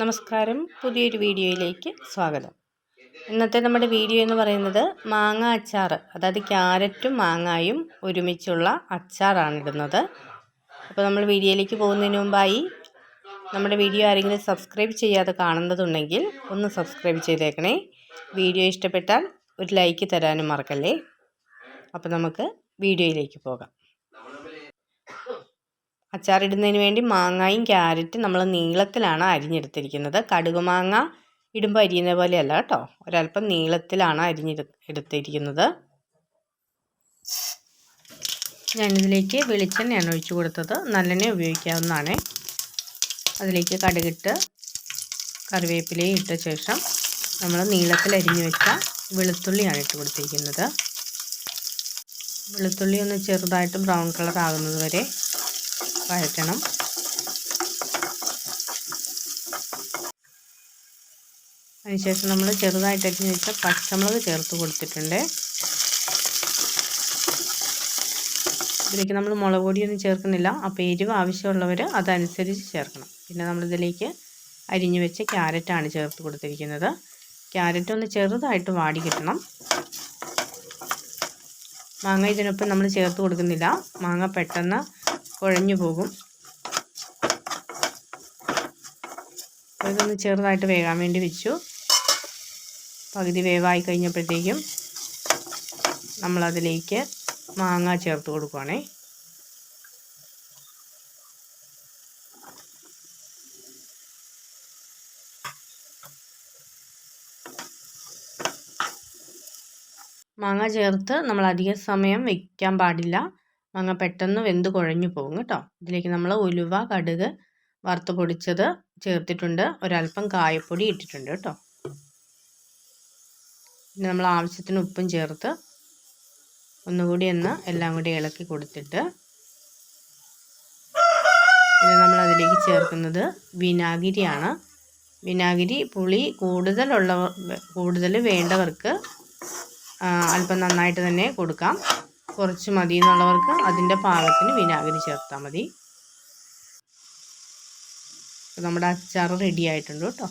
നമസ്കാരം. പുതിയൊരു വീഡിയോയിലേക്ക് സ്വാഗതം. ഇന്നത്തെ നമ്മുടെ വീഡിയോ എന്ന് പറയുന്നത് മാങ്ങ അച്ചാർ അതായത് ക്യാരറ്റും മാങ്ങായും ഒരുമിച്ചുള്ള അച്ചാറാണ് ഇടുന്നത്. അപ്പോൾ നമ്മൾ വീഡിയോയിലേക്ക് പോകുന്നതിന് മുമ്പായി നമ്മുടെ വീഡിയോ ആരെങ്കിലും സബ്സ്ക്രൈബ് ചെയ്യാതെ കാണുന്നതുണ്ടെങ്കിൽ ഒന്ന് സബ്സ്ക്രൈബ് ചെയ്തേക്കണേ. വീഡിയോ ഇഷ്ടപ്പെട്ടാൽ ഒരു ലൈക്ക് തരാനും മറക്കല്ലേ. അപ്പോൾ നമുക്ക് വീഡിയോയിലേക്ക് പോകാം. അച്ചാറിടുന്നതിന് വേണ്ടി മാങ്ങായും ക്യാരറ്റും നമ്മൾ നീളത്തിലാണ് അരിഞ്ഞെടുത്തിരിക്കുന്നത്. കടുക് മാങ്ങ ഇടുമ്പോൾ അരിയുന്ന പോലെയല്ല കേട്ടോ. ഒരല്പം നീളത്തിലാണ് അരിഞ്ഞെടു എടുത്തിരിക്കുന്നത്. ഞാനിതിലേക്ക് വെളിച്ചെണ്ണയാണ് ഒഴിച്ചു കൊടുത്തത്. നല്ലെണ്ണ ഉപയോഗിക്കാവുന്നതാണ്. അതിലേക്ക് കടുകിട്ട് കറിവേപ്പിലയും ഇട്ട ശേഷം നമ്മൾ നീളത്തിൽ അരിഞ്ഞു വെച്ച വെളുത്തുള്ളിയാണ് ഇട്ട് കൊടുത്തിരിക്കുന്നത്. വെളുത്തുള്ളി ഒന്ന് ചെറുതായിട്ട് ബ്രൗൺ കളർ ആകുന്നത് വരെ വഴറ്റണം. അതിനുശേഷം നമ്മൾ ചെറുതായിട്ട് അരിഞ്ഞ് വെച്ച പച്ചമുളക് ചേർത്ത് കൊടുത്തിട്ടുണ്ട്. ഇതിലേക്ക് നമ്മൾ മുളക് പൊടിയൊന്നും ചേർക്കുന്നില്ല. അപ്പോൾ എരിവ് ആവശ്യമുള്ളവർ അതനുസരിച്ച് ചേർക്കണം. പിന്നെ നമ്മളിതിലേക്ക് അരിഞ്ഞു വെച്ച ക്യാരറ്റാണ് ചേർത്ത് കൊടുത്തിരിക്കുന്നത്. ക്യാരറ്റ് ഒന്ന് ചെറുതായിട്ട് വാടി കിട്ടണം. മാങ്ങ ഇതിനൊപ്പം നമ്മൾ ചേർത്ത് കൊടുക്കുന്നില്ല. മാങ്ങ പെട്ടെന്ന് കുഴഞ്ഞു പോകും. ഇതൊന്ന് ചെറുതായിട്ട് വേകാൻ വേണ്ടി വെച്ചു. പകുതി വേവായി കഴിഞ്ഞപ്പോഴത്തേക്കും നമ്മളതിലേക്ക് മാങ്ങ ചേർത്ത് കൊടുക്കുവാണേ. മാങ്ങ ചേർത്ത് നമ്മൾ അധിക സമയം വയ്ക്കാൻ പാടില്ല. മാങ്ങ പെട്ടെന്ന് വെന്ത് കുഴഞ്ഞു പോകും കേട്ടോ. ഇതിലേക്ക് നമ്മൾ ഉലുവ കടുക് വറുത്ത് പൊടിച്ചത് ചേർത്തിട്ടുണ്ട്. ഒരല്പം കായപ്പൊടി ഇട്ടിട്ടുണ്ട് കേട്ടോ. പിന്നെ നമ്മൾ ആവശ്യത്തിന് ഉപ്പും ചേർത്ത് ഒന്നുകൂടി ഒന്ന് എല്ലാം കൂടി ഇളക്കി കൊടുത്തിട്ട് പിന്നെ നമ്മൾ അതിലേക്ക് ചേർക്കുന്നത് വിനാഗിരിയാണ്. വിനാഗിരി പുളി കൂടുതലുള്ള കൂടുതൽ വേണ്ടവർക്ക് അല്പം നന്നായിട്ട് തന്നെ കൊടുക്കാം. കുറച്ച് മതി എന്നുള്ളവർക്ക് അതിന്റെ പാകത്തിന് വിനാഗിരി ചേർത്താൽ മതി. നമ്മുടെ അച്ചാർ റെഡി ആയിട്ടുണ്ട് കേട്ടോ.